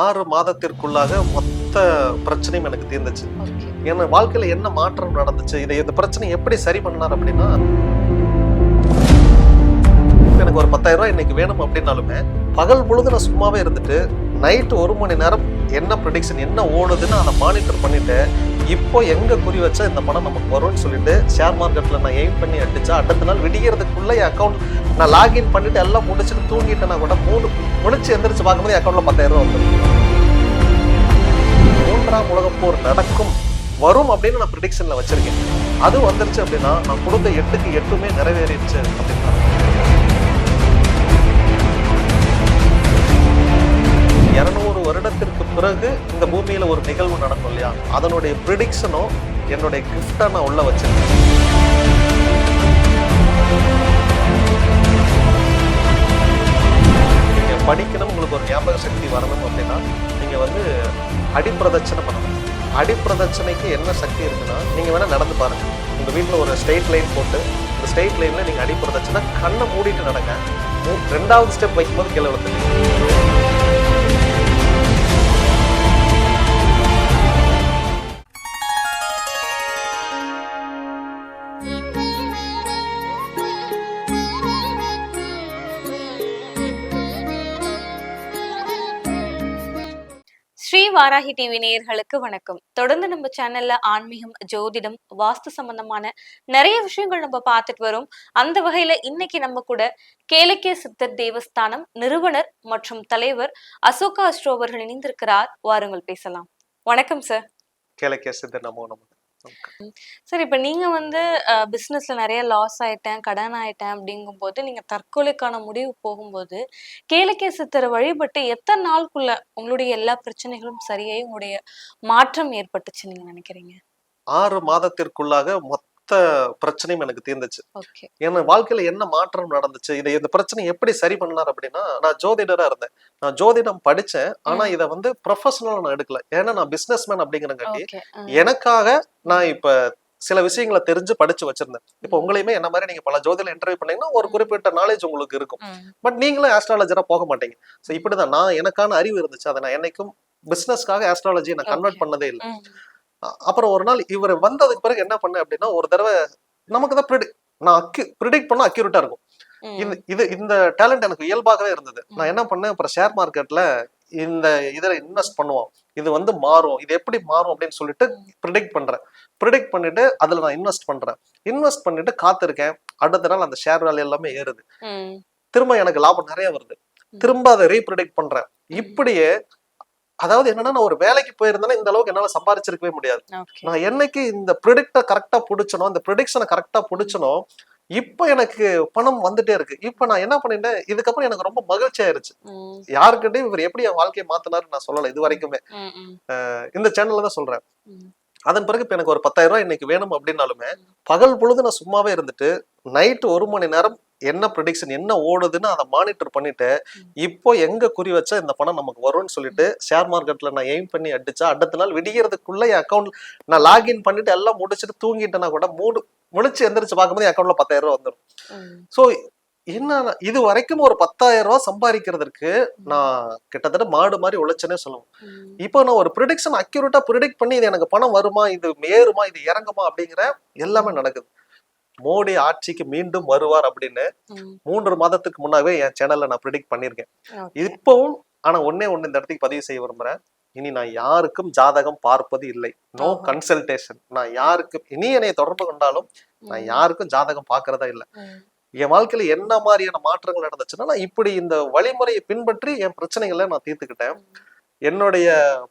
ஆறு மாதத்திற்குள்ளாக மொத்த பிரச்சனையும் எனக்கு தீர்ந்துச்சு. என் வாழ்க்கையில என்ன மாற்றம் நடந்துச்சு? இதை இந்த பிரச்சனை எப்படி சரி பண்ணார் அப்படின்னா எனக்கு ஒரு பத்தாயிரம் ரூபாய் இன்னைக்கு வேணும் அப்படின்னாலுமே பகல் பொழுது நான் சும்மாவே இருந்துட்டு நைட்டு ஒரு மணி நேரம் என்ன ப்ரொடிக்ஷன் என்ன ஓடுதுன்னு அதை மானிட்டர் பண்ணிட்டு இப்போ எங்கே குறி வச்சா இந்த பணம் நமக்கு வரும்னு சொல்லிட்டு ஷேர் மார்க்கெட்டில் நான் எய்ம் பண்ணி அடித்தா அடுத்த நாள் விடிகிறதுக்குள்ளே என் அக்கௌண்ட் நான் லாகின் பண்ணிவிட்டு எல்லாம் முடிச்சுட்டு தூங்கிட்டேன்னா கூட மூணு முடிச்சு எந்திரிச்சு பார்க்கும்போது அக்கௌண்ட்டில் பத்தாயிரம் வந்துடும். மூன்றாம் உலகப் போர் நடக்கும் வரும் அப்படின்னு நான் ப்ரிடிக்ஷனில் வச்சுருக்கேன். அது வந்துருச்சு அப்படின்னா நான் கொடுத்த எட்டுக்கு எட்டுமே நிறைவேறிடுச்சு அப்படின்னு. இரநூறு வருடத்திற்கு பிறகு இந்த பூமியில ஒரு நிகழ்வு நடக்கும் இல்லையா? அதனுடைய ப்ரிடிக்ஷனும் என்னுடைய கிஃப்டா நான் உள்ள வச்சிருக்கேன். நீங்கள் படிக்கணும் உங்களுக்கு ஒரு ஞாபக சக்தி வரணும் அப்படின்னா நீங்க வந்து அடிப்பிரதட்சணை பண்ணணும். அடிப்பிரதட்சணைக்கு என்ன சக்தி இருக்குன்னா நீங்க வேணா நடந்து பாருங்க. உங்க வீட்டில் ஒரு ஸ்ட்ரெயிட் லைன் போட்டு இந்த ஸ்ட்ரெயிட் லைன்ல நீங்க அடிப்பிரதட்சணை கண்ணை மூடிட்டு நடங்க. ரெண்டாவது ஸ்டெப் வைக்கும்போது கீழே விழுந்துருங்க வாராகி டிவி நேயர்களுக்கு வணக்கம். தொடர்ந்து நம்ம சேனல்ல ஆன்மீகம் ஜோதிடம் வாஸ்து சம்பந்தமான நிறைய விஷயங்கள் நம்ம பார்த்துட்டு வரோம். அந்த வகையில இன்னைக்கு நம்ம கூட கேலக்கிய சித்தர் தேவஸ்தானம் நிறுவனர் மற்றும் தலைவர் அசோகா அஸ்ட்ரோ அவர்கள் இணைந்திருக்கிறார். வாருங்கள் பேசலாம். வணக்கம் சார் கேளக்கிய சித்தர் நமோ நமக்கு சார் இப்போ நீங்க வந்து பிஸ்னஸ்ல நிறைய லாஸ் ஆயிட்டேன் கடன் ஆயிட்டேன் அப்படிங்கும்போது நீங்க தற்கொலைக்கான முடிவு போகும்போது கேளக்கிய சித்தரை வழிபட்டு எத்தனை நாளுக்குள்ள உங்களுடைய எல்லா பிரச்சனைகளும் சரியாயி உங்களுடைய மாற்றம் ஏற்பட்டுச்சு நீங்க நினைக்கிறீங்க? ஆறு மாதத்திற்குள்ளாக மொத்த பிரச்சனையும் எனக்கு தீர்ந்துச்சு. என் வாழ்க்கையில என்ன மாற்றம் நடந்துச்சு? இதை இந்த பிரச்சனை எப்படி சரி பண்ணார் அப்படின்னா நான் ஜோதிடரா இருந்தேன். நான் ஜோதிடம் படிச்சேன். ஆனா இதை வந்து ப்ரொஃபஷனலா நான் எடுக்கல. ஏன்னா நான் பிசினஸ் மேன் அப்படிங்கிறங்காட்டி எனக்காக நான் இப்ப சில விஷயங்களை தெரிஞ்சு படிச்சு வச்சிருந்தேன். இப்போ உங்களையுமே என்ன மாதிரி நீங்க பல ஜோதியில இன்டர்வியூ பண்ணீங்கன்னா ஒரு குறிப்பிட்ட நாலேஜ் உங்களுக்கு இருக்கும். பட் நீங்களும் ஆஸ்ட்ராலஜரா போக மாட்டீங்க. ஸோ இப்படிதான். நான் எனக்கான அறிவு இருந்துச்சு. அதை நான் என்னைக்கும் பிசினஸ்க்காக ஆஸ்ட்ராலஜியை நான் கன்வெர்ட். பண்ணதே இல்லை. அப்புறம் ஒரு நாள் இவர் வந்ததுக்கு பிறகு என்ன பண்ணேன் அப்படின்னா ஒரு தடவை நமக்கு தான் ப்ரிடிக் நான் அக்யூ ப்ரிடிக்ட் பண்ண அக்யூரேட்டா இருக்கும். இது இது இந்த டேலண்ட் எனக்கு இயல்பாகவே இருந்தது. நான் என்ன பண்ணேன் அப்புறம் ஷேர் மார்க்கெட்ல இந்த இதில் இன்வெஸ்ட் பண்ணுவோம். இது வந்து மாறும். இது எப்படி மாறும் அப்படின்னு சொல்லிட்டு ப்ரிடிக்ட் பண்றேன். ப்ரிடிக்ட் பண்ணிட்டு அதுல நான் இன்வெஸ்ட் பண்றேன். இன்வெஸ்ட் பண்ணிட்டு காத்திருக்கேன். அடுத்த நாள் அந்த ஷேர் வேலை எல்லாமே ஏறுது. திரும்ப எனக்கு லாபம் நிறைய வருது. திரும்ப அதை ரீப்ரிடிக்ட் பண்றேன். இப்படியே அதாவது என்னன்னா நான் ஒரு வேலைக்கு போயிருந்தேன்னா இந்த அளவுக்கு என்னால சம்பாதிச்சிருக்கவே முடியாது. நான் என்னைக்கு இந்த ப்ரிடிக்ட கரெக்டா புடிச்சனோ இந்த ப்ரிடிக்ஷனை கரெக்டா புடிச்சனோ இப்போ எனக்கு பணம் வந்துட்டே இருக்கு. இப்போ நான் என்ன பண்ணிட்டேன் இதுக்கப்புறம் எனக்கு ரொம்ப மகிழ்ச்சி ஆயிருச்சு. யாருக்கிட்டையும் இவர் எப்படி என் வாழ்க்கையை மாத்தினாரு நான் சொல்லல இது வரைக்குமே. இந்த சேனல்ல தான் சொல்றேன். அதன் பிறகு இப்ப எனக்கு ஒரு பத்தாயிரம் ரூபாய் இன்னைக்கு வேணும் அப்படின்னாலுமே பகல் பொழுது நான் சும்மாவே இருந்துட்டு நைட்டு ஒரு மணி நேரம் என்ன ப்ரிடிக்ஷன் என்ன ஓடுதுன்னு அதை மானிட்டர் பண்ணிட்டு இப்போ எங்க குறி வச்சா இந்த பணம் நமக்கு வரும்னு சொல்லிட்டு ஷேர் மார்க்கெட்ல நான் எய்ம் பண்ணி அடிச்சா அடுத்த நாள் விடியறதுக்குள்ள என் அக்கௌண்ட் நான் லாகின் பண்ணிட்டு எல்லாம் முடிச்சுட்டு தூங்கிட்டேன்னா கூட மூடு முழிச்சு எந்திரிச்சு பார்க்கும்போது என் அக்கௌண்ட்ல பத்தாயிரம் ரூபாய் வந்துடும் ஸோ என்ன இது வரைக்கும் ஒரு பத்தாயிரம் ரூபாய் சம்பாதிக்கிறதுக்கு நான் கிட்டத்தட்ட மாடு மாதிரி உழைச்சனே சொல்லுவோம் இப்போ நான் ஒரு ப்ரிடிக்ஷன் அக்யூரேட்டா ப்ரிடிக்ட் பண்ணி இது எனக்கு பணம் வருமா இது ஏறுமா இது இறங்குமா அப்படிங்கிற எல்லாமே நடக்குது. மோடி ஆட்சிக்கு மீண்டும் வருவார் அப்படின்னு மூன்று மாதத்துக்கு முன்னாவே என் சேனல்ல நான் ப்ரிடிக்ட் பண்ணியிருக்கேன். இப்பவும் ஆனா ஒண்ணே ஒண்ணு இந்த இடத்துக்கு பதிவு செய்ய விரும்புறேன். இனி நான் யாருக்கும் ஜாதகம் பார்ப்பது இல்லை. நோ. கன்சல்டேஷன் நான் யாருக்கும் இனி என்னை தொடர்பு கொண்டாலும் நான் யாருக்கும் ஜாதகம் பார்க்கறதா இல்லை. என் வாழ்க்கையில என்ன மாதிரியான மாற்றங்கள் நடந்துச்சுன்னா நான் இப்படி இந்த வழிமுறையை பின்பற்றி என் பிரச்சனைகளை நான் தீர்த்துக்கிட்டேன். என்னுடைய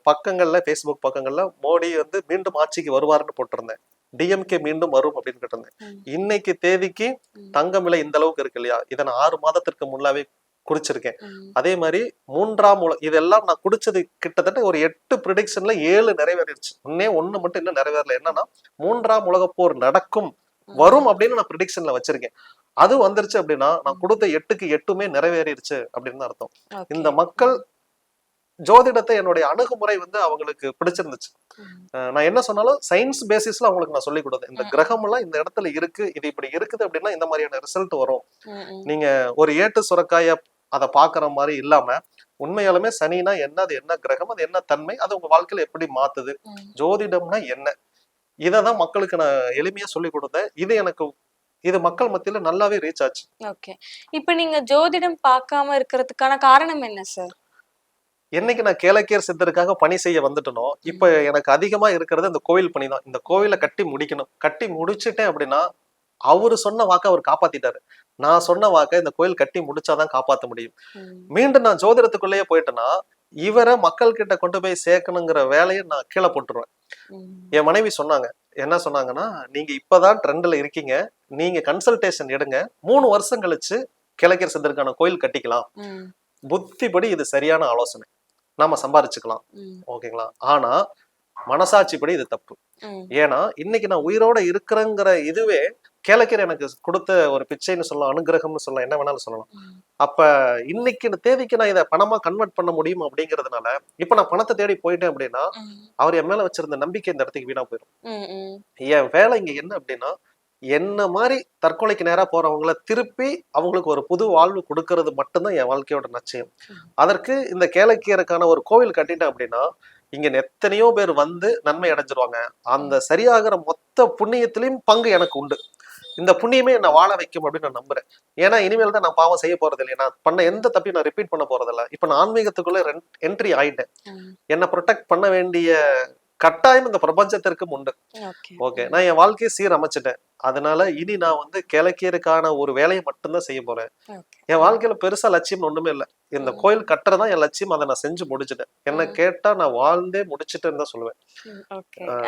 பக்கங்கள்ல ஃபேஸ்புக் பக்கங்கள்ல மோடி வந்து மீண்டும் ஆட்சிக்கு வருவாருன்னு போட்டிருந்தேன். டிஎம்கே மீண்டும் வரும் அப்படின்னு கேட்டிருந்தேன். இன்னைக்கு தேதிக்கு தங்கம் விலை இந்த அளவுக்கு இருக்கு இல்லையா? இதை நான் ஆறு மாதத்திற்கு முன்னாவே குறிச்சிருக்கேன். அதே மாதிரி மூன்றாம் உல இதெல்லாம் நான் குடிச்சது கிட்டத்தட்ட ஒரு எட்டு ப்ரிடிக்ஷன்ல ஏழு நிறைவேறிடுச்சு. ஒன்னே ஒண்ணு மட்டும் இன்னும் நிறைவேறல. என்னன்னா மூன்றாம் உலகப் போர் நடக்கும் வரும் அப்படின்னு நான் ப்ரிடிக்ஷன்ல வச்சிருக்கேன். அது வந்துருச்சு அப்படின்னா நான் கொடுத்த எட்டுக்கு எட்டுமே நிறைவேறிடுச்சு அப்படின்னு அர்த்தம். இந்த மக்கள் ஜோதிடத்தை என்னுடைய அணுகுமுறை வந்து அவங்களுக்கு பிடிச்சிருந்துச்சு. நான் என்ன சொன்னாலும் சயின்ஸ் பேசிஸ்ல அவங்களுக்கு நான் சொல்லி கொடுத்தேன். இந்த. கிரகம் எல்லாம் இந்த இடத்துல இருக்கு இது இப்படி இருக்குது அப்படின்னா இந்த மாதிரியான ரிசல்ட் வரும். நீங்க ஒரு ஏட்டு சுரக்காய அதை பாக்குற மாதிரி இல்லாம உண்மையாலுமே சனினா என்ன அது என்ன கிரகம் அது என்ன தன்மை அது உங்க வாழ்க்கையில எப்படி மாத்துது. ஜோதிடம்னா என்ன? இததான் மக்களுக்கு நான் எளிமையா சொல்லி கொடுத்தேன். இது எனக்கு இது மக்கள் மத்தியில நல்லாவே ரீச் ஆச்சு. ஓகே இப்ப நீங்க ஜோதிடம் பார்க்காம இருக்கிறதுக்கான காரணம் என்ன சார் என்னைக்கு நான் கேளக்கியர் சித்தருக்காக பணி செய்ய வந்துட்டனோ இப்ப எனக்கு அதிகமா இருக்கிறது இந்த கோவில் பணி தான் இந்த கோவிலை கட்டி முடிக்கணும். கட்டி முடிச்சிட்டேன் அப்படின்னா அவரு சொன்ன வாக்கை அவர் காப்பாத்திட்டாரு. நான் சொன்ன வாக்கை இந்த கோயில் கட்டி முடிச்சாதான் காப்பாத்த முடியும். மீண்டும் நான் ஜோதிடத்துக்குள்ளேயே போயிட்டேன்னா இவரை மக்கள் கிட்ட கொண்டு போய் சேர்க்கணுங்கிற வேலையை நான் கீழே போட்டுருவேன். என் மனைவி சொன்னாங்க. என்ன சொன்னாங்கன்னா நீங்க இப்பதான் ட்ரெண்ட்ல இருக்கீங்க. நீங்க கன்சல்டேஷன் எடுங்க. மூணு வருஷம் கழிச்சு கிழக்கர் சித்தருக்கான கோயில் கட்டிக்கலாம். புத்திப்படி இது சரியான ஆலோசனை. நாம சம்பாரிச்சுக்கலாம். ஓகேங்களா ஆனா மனசாட்சிப்படி இது தப்பு. ஏன்னா இன்னைக்கு நான் உயிரோட இருக்கிறேங்கிற இதுவே கேளக்கர் எனக்கு கொடுத்த ஒரு பிச்சைன்னு சொல்லலாம் அனுகிரகம்னு சொல்லலாம் என்ன வேணாலும் சொல்லலாம். அப்ப இன்னைக்கு இந்த தேதிக்கு நான் இதை பணமா கன்வெர்ட் பண்ண முடியும் அப்படிங்கிறதுனால இப்ப நான் பணத்தை தேடி போயிட்டேன் அப்படின்னா. அவர் என் மேல வச்சிருந்த நம்பிக்கை இந்த இடத்துக்கு வீணா போயிடும். என் வேலை இங்க என்ன அப்படின்னா என்ன மாதிரி தற்கொலைக்கு நேரா போறவங்கள திருப்பி அவங்களுக்கு ஒரு புது வாழ்வு கொடுக்கறது மட்டும்தான் என் வாழ்க்கையோட நிச்சயம் அதற்கு இந்த கேளக்கியருக்கான ஒரு கோவில் கட்டிட்டேன் அப்படின்னா இங்க எத்தனையோ பேர் வந்து நன்மை அடைஞ்சிருவாங்க. அந்த சரியாகிற மொத்த புண்ணியத்திலையும் பங்கு எனக்கு உண்டு. இந்த புண்ணியமே என்னை வாழ வைக்கும் அப்படின்னு நான் நம்புறேன். ஏன்னா இனிமேல் தான் நான் பாவம் செய்ய போறது இல்லை நான் பண்ண எந்த தப்பையும் நான் ரிப்பீட் பண்ண போறதில்ல. இப்ப நான் ஆன்மீகத்துக்குள்ள என்ட்ரி ஆயிட்டேன். என்னை ப்ரொடெக்ட் பண்ண வேண்டிய கட்டாயம் இந்த பிரபஞ்சத்திற்கும் உண்டு. ஓகே. நான் என் வாழ்க்கையை சீரமைச்சிட்டேன். அதனால இனி நான் வந்து கிழக்கியருக்கான ஒரு வேலையை மட்டும்தான் செய்ய போறேன். என் வாழ்க்கையில பெருசா லட்சியம் ஒண்ணுமே இல்லை. இந்த. கோயில் கட்டுறதா என் லட்சியம். அதை நான் செஞ்சு முடிச்சிட்டேன். என்ன. கேட்டா நான் வாழ்ந்தே முடிச்சிட்டேன்னு தான் சொல்லுவேன்.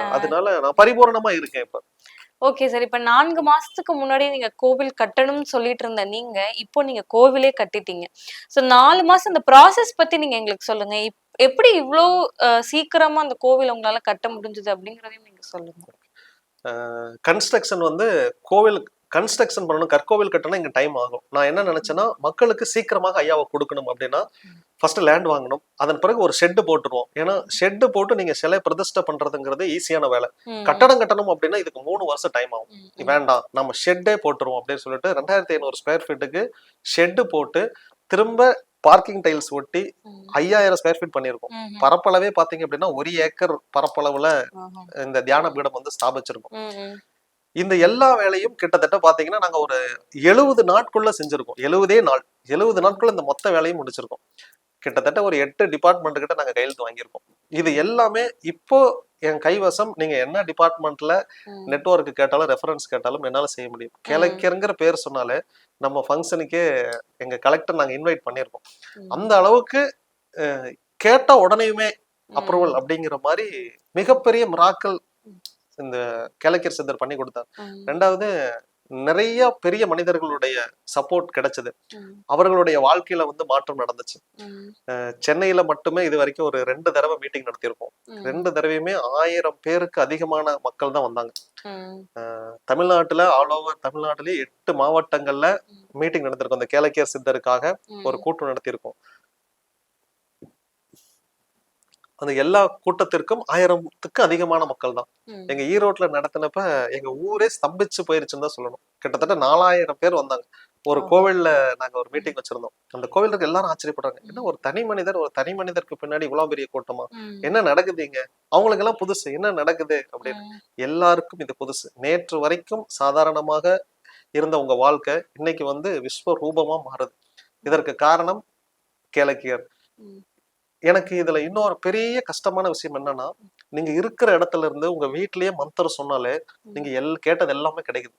அதனால நான் பரிபூரணமா இருக்கேன் இப்ப. ஓகே சார் இப்ப நான்கு மாசத்துக்கு முன்னாடி நீங்க கோவில் கட்டணும்னு சொல்லிட்டு இருந்த நீங்க இப்போ நீங்க கோவிலே கட்டிட்டீங்க. சோ நாலு மாசம் அந்த ப்ராசஸ் பத்தி நீங்க எங்களுக்கு சொல்லுங்க. எப்படி இவ்ளோ அஹ், சீக்கிரமா அந்த கோவில் உங்களால கட்ட முடிஞ்சது அப்படிங்கறதையும் நீங்க சொல்லுங்க. கன்ஸ்ட்ரக்ஷன் வந்து கோவில் கன்ஸ்ட்ரக்ஷன் பண்ணணும் கற்கோவில் கட்டணும் இங்க டைம் ஆகும் நான் என்ன நினைச்சேன்னா மக்களுக்கு சீக்கிரமாக ஐயாவை கொடுக்கணும் அப்படின்னா ஃபர்ஸ்ட் லேண்ட் வாங்கணும் அதன் பிறகு ஒரு ஷெட்டு போட்டுருவோம் ஏன்னா ஷெட்டு போட்டு நீங்க சிலை பிரதிஷ்டை பண்றதுங்கிறது ஈஸியான வேலை. கட்டடம் கட்டணும் அப்படின்னா இதுக்கு மூணு வருஷம் டைம் ஆகும். வேண்டாம் நம்ம ஷெட்டே போட்டுருவோம் அப்படின்னு சொல்லிட்டு ரெண்டாயிரத்தி ஐநூறு ஸ்கொயர் ஃபீட்டுக்கு ஷெட்டு போட்டு திரும்ப பார்க்கிங் டைல்ஸ் ஒட்டி. ஐயாயிரம் ஸ்கொயர் ஃபீட் பண்ணியிருக்கோம். பரப்பளவே பாத்தீங்க அப்படின்னா ஒரு ஏக்கர் பரப்பளவுல. இந்த தியான பீடம் வந்து ஸ்தாபிச்சிருக்கோம். இந்த எல்லா வேலையும் கிட்டத்தட்ட பாத்தீங்கன்னா நாங்க ஒரு எழுபது நாட்குள்ள செஞ்சிருக்கோம். எழுபதே நாள். எழுபது நாட்குள்ள இந்த மொத்த வேலையும் முடிச்சிருக்கோம். கிட்டத்தட்ட ஒரு எட்டு டிபார்ட்மெண்ட் கிட்ட நாங்க கையெழுத்து வாங்கியிருக்கோம். இது எல்லாமே இப்போ என் கைவசம் நீங்க என்ன டிபார்ட்மெண்ட்ல ம். நெட்வொர்க் கேட்டாலும் ரெஃபரன்ஸ் கேட்டாலும் என்னால செய்ய முடியும். கிழக்கருங்கிற பேர் சொன்னாலே நம்ம ஃபங்க்ஷனுக்கே எங்க கலெக்டர் நாங்க இன்வைட் பண்ணியிருக்கோம். அந்த அளவுக்கு கேட்ட உடனேயுமே அப்ரூவல் அப்படிங்கிற மாதிரி மிகப்பெரிய மிராக்கள் இந்த கிழக்கர் சித்தர் பண்ணி கொடுத்தார். ரெண்டாவது நிறைய பெரிய மனிதர்களுடைய சப்போர்ட் கிடைச்சது. அவர்களுடைய வாழ்க்கையில வந்து மாற்றம் நடந்துச்சு சென்னையில மட்டுமே இது வரைக்கும் ஒரு ரெண்டு தடவை மீட்டிங் நடத்தியிருக்கோம். ரெண்டு தடவையுமே ஆயிரம் பேருக்கு அதிகமான மக்கள் தான் வந்தாங்க. தமிழ்நாட்டுல ஆல் ஓவர் தமிழ்நாட்டிலேயே எட்டு மாவட்டங்கள்ல மீட்டிங் நடத்திருக்கோம் இந்த கேளக்கியர் சித்தருக்காக. ஒரு கூட்டம் நடத்தியிருக்கோம் அந்த எல்லா கூட்டத்திற்கும் ஆயிரத்துக்கு அதிகமான மக்கள் தான். எங்க ஈரோட்ல நடத்தினப்ப எங்க ஊரே ஸ்தம்பிச்சு போயிருச்சுன்னு தான் சொல்லணும். கிட்டத்தட்ட நாலாயிரம் பேர் வந்தாங்க. ஒரு. கோவில்ல நாங்க ஒரு மீட்டிங் வச்சிருந்தோம். அந்த கோவிலுக்கு எல்லாரும் ஆச்சரியப்படுறாங்க. என்ன ஒரு தனி மனிதர் ஒரு தனி மனிதருக்கு பின்னாடி இவ்வளவு பெரிய கூட்டமா. என்ன நடக்குது இங்க? அவங்களுக்கு எல்லாம் புதுசு. என்ன நடக்குது? அப்படின்னு. எல்லாருக்கும் இது புதுசு. நேற்று வரைக்கும் சாதாரணமாக இருந்த உங்க வாழ்க்கை இன்னைக்கு வந்து விஸ்வ ரூபமா மாறுது. இதற்கு காரணம் கேளக்கியர். எனக்கு இதுல இன்னொரு பெரிய கஷ்டமான விஷயம் என்னன்னா நீங்க இருக்கிற இடத்துல இருந்து உங்க வீட்லயே மந்திரம் சொன்னாலே நீங்க எல் கேட்டது எல்லாமே கிடைக்குது.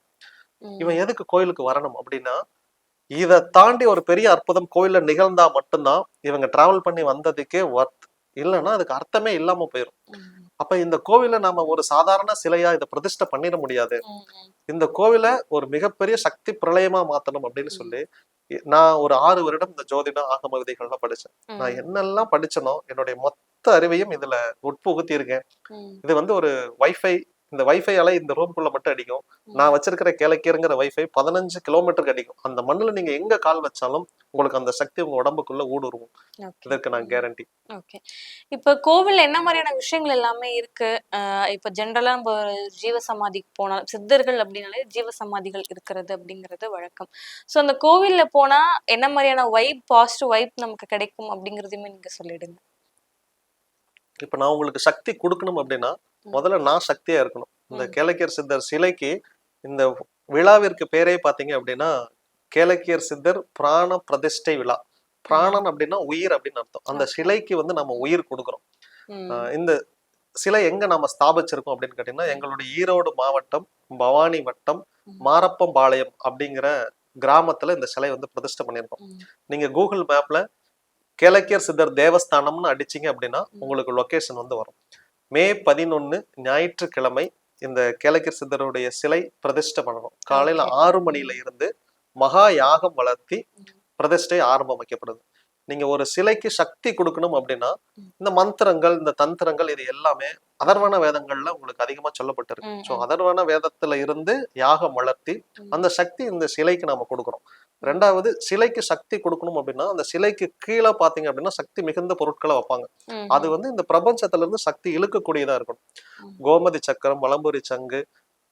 இவன் எதுக்கு கோயிலுக்கு வரணும் அப்படின்னா இதை தாண்டி ஒரு பெரிய அற்புதம் கோயில்ல நிகழ்ந்தா மட்டும்தான் இவங்க டிராவல் பண்ணி வந்ததுக்கே ஒர்த் இல்லைன்னா அதுக்கு அர்த்தமே இல்லாம போயிடும். அப்ப இந்த கோவில நாம ஒரு சாதாரண சிலையா இதை பிரதிஷ்டை பண்ணிட முடியாது. இந்த கோவிலை ஒரு மிகப்பெரிய சக்தி பிரளயமா மாத்தணும் அப்படின்னு சொல்லி நான் ஒரு ஆறு வருடம் இந்த ஜோதிடம் ஆகம விதைகள்லாம் படிச்சேன் நான். என்னெல்லாம் படிச்சனோ என்னுடைய மொத்த அறிவையும் இதுல உட்புகுத்தி இருக்கேன். இது வந்து ஒரு வைஃபை இந்த வைஃபை அலை இந்த ரூம்குள்ள மட்டும் அடிக்கும். நான் வச்சிருக்கிற கிழக்கியருங்கிற வைஃபை பதினஞ்சு கிலோமீட்டருக்கு அடிக்கும். அந்த மண்ணுல நீங்க எங்க கால் வச்சாலும் உங்களுக்கு அந்த சக்தி உங்க உடம்புக்குள்ள ஊடுருவும். இதற்கு நான் கேரண்டி ஓகே. இப்ப கோவில்ல என்ன மாதிரியான விஷயங்கள் எல்லாமே இருக்கு? இப்ப ஜென்ரலா நம்ம ஜீவ சமாதிக்கு போனா சித்தர்கள் அப்படின்னாலே ஜீவ சமாதிகள் இருக்கிறது அப்படிங்கிறது வழக்கம். சோ அந்த கோவில்ல போனா என்ன மாதிரியான வைப் பாசிட்டிவ் வைப் நமக்கு கிடைக்கும் அப்படிங்கறதையுமே நீங்க சொல்லிடுங்க. இப்ப நான் உங்களுக்கு சக்தி கொடுக்கணும் அப்படின்னா முதல்ல நான் சக்தியா இருக்கணும். இந்த. கேளக்கியர் சித்தர் சிலைக்கு இந்த விழாவிற்கு பேரே பாத்தீங்க அப்படின்னா கேளக்கியர் சித்தர் பிராண பிரதிஷ்டை விழா. பிராணன் அப்படின்னா உயிர் அப்படின்னு அர்த்தம். அந்த சிலைக்கு வந்து நம்ம உயிர் கொடுக்குறோம். இந்த சிலை எங்க நாம ஸ்தாபிச்சிருக்கோம் அப்படின்னு கேட்டீங்கன்னா எங்களுடைய ஈரோடு மாவட்டம் பவானி வட்டம். மாரப்பம்பாளையம் அப்படிங்கிற கிராமத்துல இந்த சிலை வந்து பிரதிஷ்டை பண்ணியிருக்கோம். நீங்க கூகுள் மேப்ல கேளக்கியர் சித்தர் தேவஸ்தானம்னு அடிச்சீங்க அப்படின்னா. உங்களுக்கு லொகேஷன் வந்து வரும். மே பதினொன்னு ஞாயிற்றுக்கிழமை இந்த கேளக்கியர் சித்தருடைய சிலை பிரதிஷ்டை பண்ணணும் காலையில. ஆறு மணியில இருந்து மகா யாகம் வளர்த்தி. பிரதிஷ்டை ஆரம்பம் வைக்கப்படுது நீங்க ஒரு சிலைக்கு சக்தி கொடுக்கணும் அப்படின்னா. இந்த மந்திரங்கள் இந்த தந்திரங்கள் இது எல்லாமே அதர்வன வேதங்கள்ல உங்களுக்கு அதிகமா சொல்லப்பட்டிருக்கு ஸோ. அதர்வன வேதத்துல இருந்து யாகம் வளர்த்தி. அந்த சக்தி இந்த சிலைக்கு நாம கொடுக்குறோம் ரெண்டாவது சிலைக்கு சக்தி கொடுக்கணும் அப்படின்னா அந்த சிலைக்கு கீழே பாத்தீங்க அப்படின்னா சக்தி மிகுந்த பொருட்களை வைப்பாங்க. அது வந்து இந்த பிரபஞ்சத்துல இருந்து சக்தி இழுக்கக்கூடியதா இருக்கணும். கோமதி சக்கரம் வலம்புரி சங்கு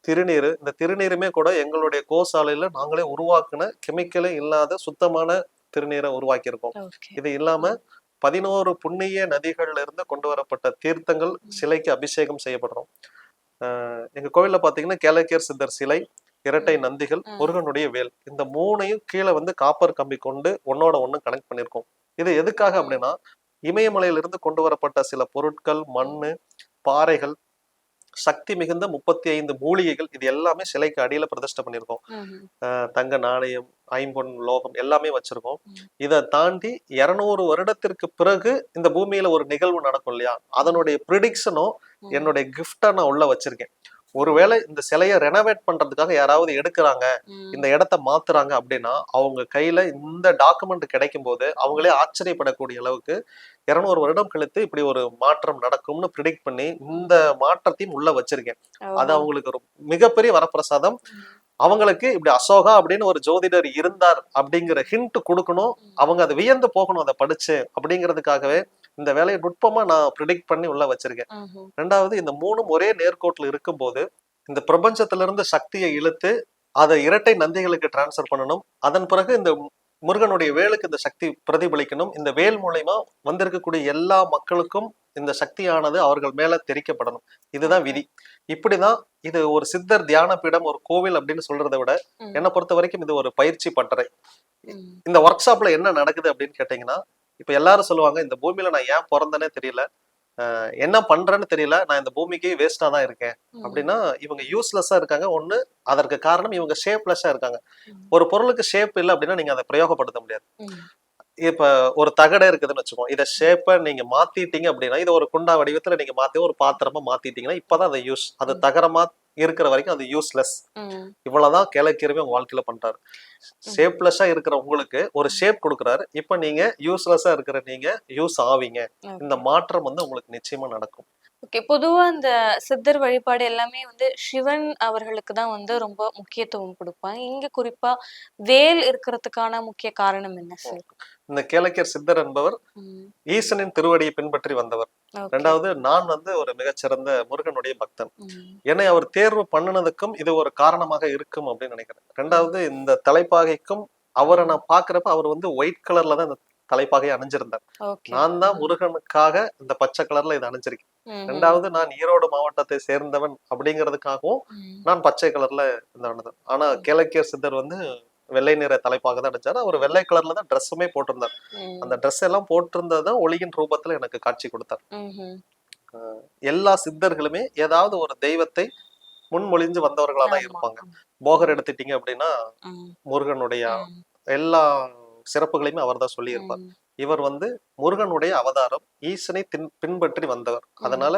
திருநீர் இந்த திருநீருமே கூட எங்களுடைய கோசாலையில நாங்களே உருவாக்குன கெமிக்கலே இல்லாத சுத்தமான திருநீரை உருவாக்கியிருக்கோம். இது இல்லாம பதினோரு புண்ணிய நதிகள்ல இருந்து கொண்டு வரப்பட்ட தீர்த்தங்கள் சிலைக்கு அபிஷேகம் செய்யப்படுறோம். எங்க கோவில்ல பாத்தீங்கன்னா கேளக்கியர் சித்தர் சிலை இரட்டை நந்திகள். முருகனுடைய வேல் இந்த மூணையும் கீழே வந்து காப்பர் கம்பி கொண்டு ஒன்னோட ஒண்ணு கனெக்ட் பண்ணியிருக்கோம் இது எதுக்காக. அப்படின்னா இமயமலையிலிருந்து கொண்டு வரப்பட்ட சில பொருட்கள் மண்ணு பாறைகள் சக்தி மிகுந்த முப்பத்தி ஐந்து மூலிகைகள் இது எல்லாமே சிலைக்கு அடியில பிரதிஷ்டை பண்ணியிருக்கோம் தங்க நாணயம் ஐம்பொன் லோகம் எல்லாமே வச்சிருக்கோம். இதை தாண்டி இருநூறு வருடத்திற்கு பிறகு இந்த பூமியில ஒரு நிகழ்வு நடக்கும் இல்லையா அதனுடைய ப்ரிடிக்ஷனும். என்னுடைய கிஃப்டா நான் உள்ள வச்சிருக்கேன் ஒருவேளை இந்த சிலையை ரெனோவேட் பண்றதுக்காக யாராவது எடுக்கிறாங்க. இந்த இடத்த மாத்துறாங்க அப்படின்னா அவங்க கையில இந்த டாக்குமெண்ட் கிடைக்கும் போது அவங்களே ஆச்சரியப்படக்கூடிய அளவுக்கு இருநூறு வருடம் கழித்து இப்படி ஒரு மாற்றம் நடக்கும்னு ப்ரிடிக்ட் பண்ணி இந்த மாற்றத்தையும் உள்ள வச்சிருக்கேன் அது. அவங்களுக்கு ஒரு மிகப்பெரிய வரப்பிரசாதம். அவங்களுக்கு இப்படி அசோகா அப்படின்னு ஒரு ஜோதிடர் இருந்தார் அப்படிங்கிற ஹிண்ட் கொடுக்கணும். அவங்க அதை வியந்து போகணும் அதை படிச்சு அப்படிங்கிறதுக்காகவே இந்த வேலையை நுட்பமா நான் ப்ரிடிக்ட் பண்ணி உள்ள வச்சிருக்கேன். ரெண்டாவது இந்த மூணும் ஒரே நேர்கோட்டில் இருக்கும்போது இந்த பிரபஞ்சத்துல இருந்து சக்தியை இழுத்து அதை இரட்டை நந்திகளுக்கு டிரான்ஸ்ஃபர் பண்ணணும். அதன் பிறகு இந்த முருகனுடைய வேலுக்கு இந்த சக்தி பிரதிபலிக்கணும். இந்த வேல் மூலியமா வந்திருக்கக்கூடிய எல்லா மக்களுக்கும் இந்த சக்தியானது அவர்கள் மேல தெரிக்கப்படணும். இதுதான் விதி. இப்படிதான் இது ஒரு சித்தர் தியான பீடம் ஒரு கோவில் அப்படின்னு சொல்றதை விட. என்னை பொறுத்த வரைக்கும் இது ஒரு பயிற்சி பட்டறை. இந்த ஒர்க் ஷாப்ல என்ன நடக்குது அப்படின்னு கேட்டீங்கன்னா இப்ப எல்லாரும் சொல்லுவாங்க இந்த பூமியில நான் ஏன் பிறந்தேனே தெரியல என்ன பண்றேன்னு தெரியல நான் இந்த பூமிக்கு வேஸ்டா தான் இருக்கேன். அப்படின்னா இவங்க யூஸ்லெஸ்ஸா இருக்காங்க ஒண்ணு அதற்கு காரணம் இவங்க ஷேப்லெஸ்ஸா இருக்காங்க. ஒரு பொருளுக்கு ஷேப் இல்லை அப்படின்னா நீங்க அதை பிரயோகப்படுத்த முடியாது. இப்ப ஒரு தகடை இருக்குதுன்னு வச்சுக்கோ இதை ஷேப்பை நீங்க மாத்திட்டீங்க அப்படின்னா இது ஒரு குண்டா வடிவத்துல நீங்க மாத்தி ஒரு பாத்திரமா மாத்திட்டீங்கன்னா இப்பதான் அதை யூஸ் அது. தகரமா இருக்கிற வரைக்கும் அது யூஸ்லெஸ். இவ்வளவுதான் கேளக்கிரமே உங்க வாழ்க்கையில பண்றாரு ஷேப்லெஸ்ஸா இருக்கிற உங்களுக்கு ஒரு ஷேப் கொடுக்குறாரு. இப்ப நீங்க யூஸ்லெஸ்ஸா இருக்கிற நீங்க யூஸ் ஆவீங்க. இந்த மாற்றம் வந்து உங்களுக்கு நிச்சயமா நடக்கும். ஓகே. பொதுவா இந்த சித்தர் வழிபாடு எல்லாமே வந்து சிவன் அவர்களுக்கு தான் வந்து ரொம்ப முக்கியத்துவம் கொடுப்பாங்க. இங்க குறிப்பா வேல் இருக்கிறதுக்கான முக்கிய காரணம் என்ன சார் இந்த கேளக்கியர் சித்தர் என்பவர். ஈசனின் திருவடியை பின்பற்றி வந்தவர். ரெண்டாவது நான் வந்து ஒரு மிகச்சிறந்த முருகனுடைய பக்தன். என்னை அவர் தேர்வு பண்ணினதுக்கும் இது ஒரு காரணமாக இருக்கும் அப்படின்னு நினைக்கிறேன் ரெண்டாவது இந்த தலைப்பாகைக்கும் அவரை நான் பாக்குறப்ப அவர் வந்து ஒயிட் கலர்ல தான் இந்த தலைப்பாகை அணிஞ்சிருந்தார். நான் தான் முருகனுக்காக இந்த பச்சை கலர்ல இதை அணிஞ்சிருக்கேன். ரெண்டாவது நான் ஈரோடு மாவட்டத்தை சேர்ந்தவன் அப்படிங்கிறதுக்காகவும். நான் பச்சை கலர்ல இந்த அணிந்தேன் ஆனா கேளக்கியர் சித்தர் வந்து வெள்ளை நிற தலைப்பாக தான் அணிஞ்சாரு அவர் வெள்ளை கலர்ல தான் ட்ரெஸ்ஸுமே போட்டிருந்தார். அந்த ட்ரெஸ் எல்லாம் போட்டிருந்தது தான் ஒளியின் ரூபத்துல எனக்கு காட்சி கொடுத்தார். எல்லா சித்தர்களுமே ஏதாவது ஒரு தெய்வத்தை முன்மொழிஞ்சு வந்தவர்களா தான். இருப்பாங்க போகர் எடுத்துட்டீங்க அப்படின்னா. முருகனுடைய. எல்லா சிறப்புகளையுமே அவர் தான் சொல்லி இருப்பார். இவர் வந்து முருகனுடைய அவதாரம் ஈசனை தின் பின்பற்றி வந்தவர் அதனால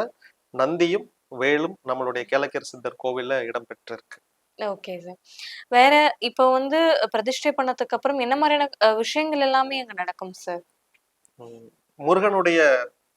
நந்தியும் வேலும் நம்மளுடைய கேளக்கியர் சித்தர் கோவில்ல இடம் பெற்றிருக்கு ஓகே சார். வேற இப்போ வந்து பிரதிஷ்டை பண்ணதுக்கு அப்புறம் என்ன மாதிரியான அஹ், விஷயங்கள் எல்லாமே அங்க நடக்கும் சார்? உம் முருகனுடைய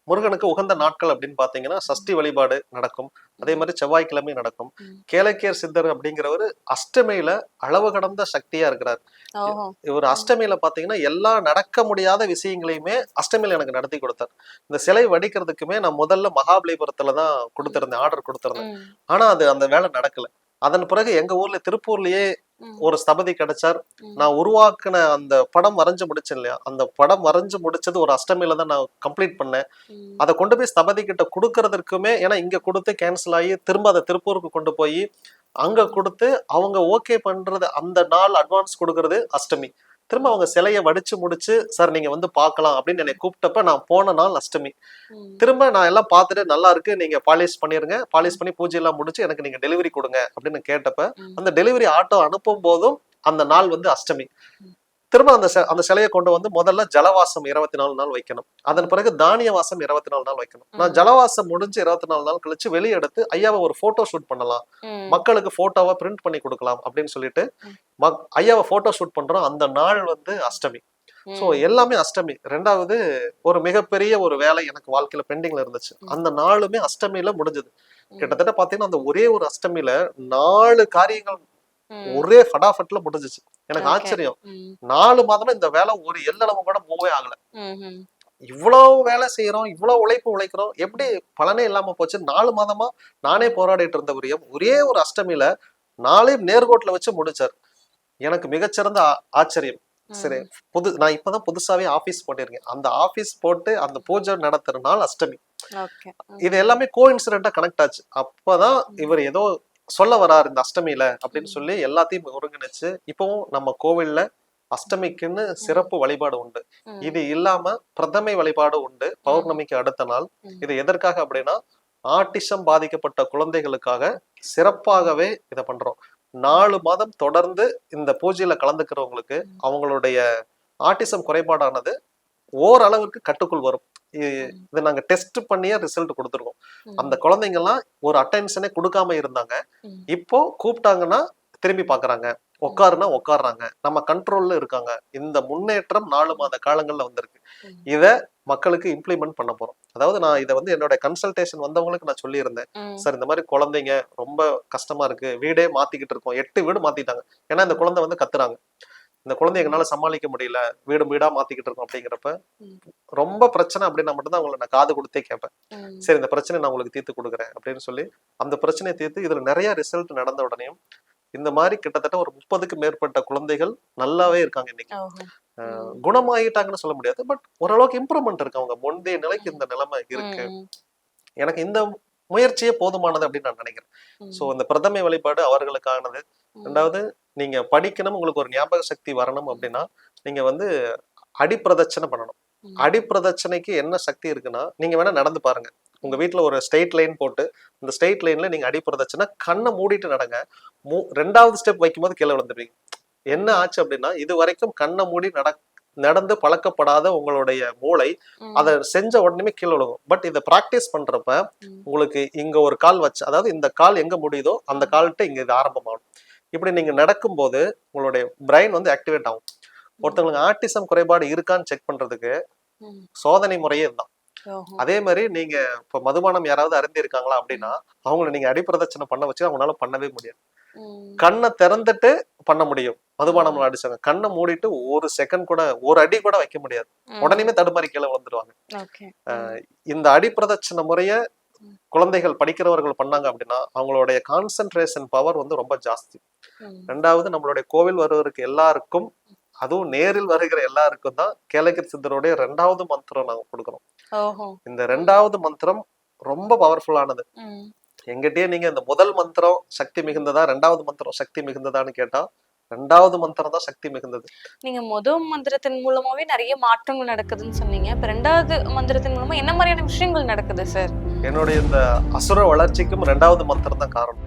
முருகனுக்கு உகந்த நாட்கள் அப்படின்னு பாத்தீங்கன்னா சஷ்டி வழிபாடு நடக்கும். அதே மாதிரி செவ்வாய்க்கிழமை நடக்கும். ம். கேளக்கியர் சித்தர் அப்படிங்கிறவர் அஷ்டமியில அளவு கடந்த சக்தியா இருக்கிறார். ஓஹோ. இவர் அஷ்டமியில பாத்தீங்கன்னா எல்லா நடக்க முடியாத விஷயங்களையுமே அஷ்டமியில எனக்கு நடத்தி கொடுத்தார். இந்த சிலை வடிக்கிறதுக்குமே நான் முதல்ல மகாபலிபுரத்துல தான் கொடுத்திருந்தேன் ஆர்டர் கொடுத்திருந்தேன். ஆனா அது அந்த வேலை நடக்கல. அதன் பிறகு எங்க ஊர்ல திருப்பூர்லயே ஒரு ஸ்தபதி கிடைச்சார். நான் உருவாக்குன அந்த படம் வரைஞ்சு முடிச்சேன் இல்லையா? அந்த படம் வரைஞ்சு முடிச்சது ஒரு அஷ்டமியில தான் நான் கம்ப்ளீட் பண்ணேன். அதை கொண்டு போய் ஸ்தபதி கிட்ட கொடுக்கறதுக்குமே ஏன்னா இங்க கொடுத்து கேன்சல் ஆகி திரும்ப அதை திருப்பூருக்கு கொண்டு போய் அங்க கொடுத்து அவங்க ஓகே பண்றது அந்த நாள் அட்வான்ஸ் கொடுக்கறது அஷ்டமி. திரும்ப அவங்க சிலையை வடிச்சு முடிச்சு சார் நீங்க வந்து பார்க்கலாம் அப்படின்னு என்னை கூப்பிட்டப்ப நான் போன நாள் அஷ்டமி. திரும்ப நான் எல்லாம் பார்த்துட்டு நல்லா இருக்கு நீங்க பாலிஷ் பண்ணிருங்க பாலிஷ் பண்ணி பூஜை எல்லாம் முடிச்சு எனக்கு நீங்க டெலிவரி கொடுங்க அப்படின்னு கேட்டப்ப. அந்த டெலிவரி ஆட்டோ அனுப்பும் போதும் அந்த நாள் வந்து அஷ்டமி. திரும்ப அந்த அந்த சிலையை கொண்டு வந்து முதல்ல ஜலவாசம் இருபத்தி நாலு நாள் வைக்கணும் அதன் பிறகு தானிய வாசம் இருபத்தி நாலு நாள் வைக்கணும் நான். ஜலவாசம் முடிஞ்சு இருபத்தி நாலு நாள் கழிச்சு வெளியே எடுத்து ஐயாவை ஒரு போட்டோ ஷூட் பண்ணலாம். மக்களுக்கு போட்டோவா பிரிண்ட் பண்ணி கொடுக்கலாம் அப்படின்னு சொல்லிட்டு ஐயாவை போட்டோ ஷூட் பண்றோம் அந்த நாள் வந்து அஷ்டமி சோ. எல்லாமே அஷ்டமி ரெண்டாவது ஒரு மிகப்பெரிய ஒரு வேலை எனக்கு வாழ்க்கையில பெண்டிங்ல இருந்துச்சு. அந்த நாளுமே அஷ்டமியில முடிஞ்சது. கிட்டத்தட்ட பாத்தீங்கன்னா அந்த ஒரே ஒரு அஷ்டமியில நாலு காரியங்கள். ஒரே ஃபடாஃபட்ல முடிஞ்சிச்சு. எனக்கு. ஆச்சரியம். நாலு மாதமா இந்த வேலை ஒரு எல்லளவு கூட மூவே ஆகல. இவ்வளவு வேலை செய்யறோம் இவ்வளவு உழைப்பு உழைக்கிறோம் எப்படி பலனே இல்லாம போச்சு? நாலு மாதமா நானே போராடிட்டு இருந்த உரியம் ஒரே ஒரு அஷ்டமியில நாளையும் நேர்கோட்டில் வச்சு முடிச்சார். எனக்கு மிகச்சிறந்த ஆச்சரியம். சரி புது நான் இப்பதான் புதுசாவே ஆபீஸ் போட்டிருக்கேன். அந்த ஆபீஸ் போட்டு அந்த பூஜை நடத்துற நாள் அஷ்டமி. இது எல்லாமே கோ இன்சிடென்டா கனெக்ட் ஆச்சு. அப்பதான் இவர் ஏதோ சொல்ல வராரு இந்த அஷ்டமியில அப்படின்னு சொல்லி எல்லாத்தையும் ஒருங்கிணைச்சு இப்பவும் நம்ம கோவில்ல அஷ்டமிக்குன்னு சிறப்பு வழிபாடு உண்டு. இது இல்லாம பிரதமை வழிபாடு உண்டு. பௌர்ணமிக்கு அடுத்த நாள். இது எதற்காக அப்படின்னா ஆட்டிசம் பாதிக்கப்பட்ட குழந்தைகளுக்காக சிறப்பாகவே இதை பண்றோம். நாலு மாதம் தொடர்ந்து இந்த பூஜையில கலந்துக்கிறவங்களுக்கு. அவங்களுடைய ஆட்டிசம் குறைபாடானது ஓரளவுக்கு கட்டுக்குள் வரும். இது நாங்க டெஸ்ட் பண்ணியே ரிசல்ட் கொடுத்துருக்கோம் அந்த குழந்தைங்கலாம் ஒரு அட்டென்ஷனே கொடுக்காம இருந்தாங்க. இப்போ கூப்பிட்டாங்கன்னா திரும்பி பாக்குறாங்க. உட்காருனா உட்காடுறாங்க நம்ம கண்ட்ரோல்ல இருக்காங்க. இந்த முன்னேற்றம் நாலு மாத காலங்கள்ல வந்திருக்கு. இத மக்களுக்கு இம்ப்ளிமெண்ட் பண்ண போறோம். அதாவது நான் இதை வந்து என்னோட கன்சல்டேஷன் வந்தவங்களுக்கு நான் சொல்லியிருந்தேன். சார் இந்த மாதிரி குழந்தைங்க ரொம்ப கஷ்டமா இருக்கு. வீடே மாத்திக்கிட்டு இருக்கோம். எட்டு வீடு மாத்திட்டாங்க. ஏன்னா இந்த குழந்தை வந்து கத்துறாங்க. இந்த குழந்தை எங்களால சமாளிக்க முடியல வீடு வீடா மாத்திக்கிட்டு இருக்கோம் அப்படிங்கிறப்ப. ரொம்ப பிரச்சனை அப்படின்னா மட்டும்தான் அவங்களை நான் காது கொடுத்தே கேட்பேன். சரி இந்த பிரச்சனை நான் உங்களுக்கு தீர்த்து கொடுக்குறேன் அப்படின்னு சொல்லி அந்த பிரச்சனையை தீர்த்து இதுல நிறைய ரிசல்ட் நடந்த உடனேயும் இந்த மாதிரி கிட்டத்தட்ட ஒரு முப்பதுக்கு மேற்பட்ட குழந்தைகள் நல்லாவே இருக்காங்க இன்னைக்கு. குணமாயிட்டாங்கன்னு சொல்ல முடியாது பட் ஓரளவுக்கு இம்ப்ரூவ்மெண்ட் இருக்கு அவங்க முந்தைய நிலைக்கு இந்த நிலைமை இருக்கு. எனக்கு இந்த முயற்சியே போதுமானது அப்படின்னு நான் நினைக்கிறேன். சோ இந்த பிரதமை வழிபாடு அவர்களுக்கானது. ரெண்டாவது நீங்க படிக்கணும் உங்களுக்கு ஒரு ஞாபக சக்தி வரணும் அப்படின்னா நீங்க வந்து அடிப்பிரதட்சணை பண்ணணும். அடிப்பிரதட்சணைக்கு என்ன சக்தி இருக்குன்னா நீங்க வேணா நடந்து பாருங்க. உங்க வீட்ல ஒரு ஸ்ட்ரெயிட் லைன் போட்டு இந்த ஸ்ட்ரெயிட் லைன்ல நீங்க அடிப்பிரதட்சணை கண்ணை மூடிட்டு நடங்க. மூ ரெண்டாவது ஸ்டெப் வைக்கும்போது கீழே விழுந்துருவீங்க. என்ன ஆச்சு அப்படின்னா இது வரைக்கும் கண்ணை மூடி நட நடந்து பழக்கப்படாத உங்களுடைய மூளை அதை செஞ்ச உடனே கீழே விழுகும். பட் இதை ப்ராக்டிஸ் பண்றப்ப. உங்களுக்கு இங்க ஒரு கால் வச்சு அதாவது இந்த கால் எங்க முடியுதோ அந்த கால்கிட்ட இங்க இது ஆரம்பமாகும். இப்படி நீங்க நடக்கும்போது உங்களுடைய பிரைன் வந்து ஆக்டிவேட் ஆகும். ஒருத்தவங்களுக்கு ஆட்டிசம் குறைபாடு இருக்கான்னு செக் பண்றதுக்கு சோதனை முறையே இதுதான். அதே மாதிரி நீங்க இப்ப மதுபானம் யாராவது அருந்தி இருக்காங்களா அப்படின்னா அவங்கள நீங்க அடிப்பிரதட்சணை பண்ண வச்சு அவங்களால பண்ணவே முடியாது. கண்ணை திறந்துட்டு பண்ண முடியும். மதுபானம் அடிச்சாங்க. கண்ணை மூடிட்டு ஒரு செகண்ட் கூட ஒரு அடி கூட வைக்க முடியாது. உடனே தடுமாறி கீழே வந்துருவாங்க இந்த அடிப்பிரதட்சணை முறைய. குழந்தைகள் படிக்கிறவர்கள் பண்ணாங்க அப்படின்னா அவங்களுடைய கான்சென்ட்ரேஷன் பவர் வந்து ரொம்ப ஜாஸ்தி. ரெண்டாவது நம்மளுடைய கோவில் வருவதற்கு எல்லாருக்கும் அதுவும் நேரில் வருகிற எல்லாருக்கும் தான் கேலகிரி சித்தருடைய ரெண்டாவது மந்திரம் நாங்க கொடுக்குறோம். இந்த ரெண்டாவது மந்திரம் ரொம்ப பவர்ஃபுல்லானது. எங்கிட்டயே நீங்க இந்த முதல் மந்திரம் சக்தி மிகுந்ததா ரெண்டாவது மந்திரம் சக்தி மிகுந்ததான்னு கேட்டா ரெண்டாவது மந்திரம் தான் சக்தி மிகுந்தது. நீங்க முதல் மந்திரத்தின் மூலமாவே நிறைய மாற்றங்கள் நடக்குதுன்னு சொன்னீங்க. இப்ப ரெண்டாவது மந்திரத்தின் மூலமா என்ன மாதிரியான விஷயங்கள் நடக்குது சார் என்னுடைய இந்த அசுர வளர்ச்சிக்கும் ரெண்டாவது மந்திரம் தான் காரணம்.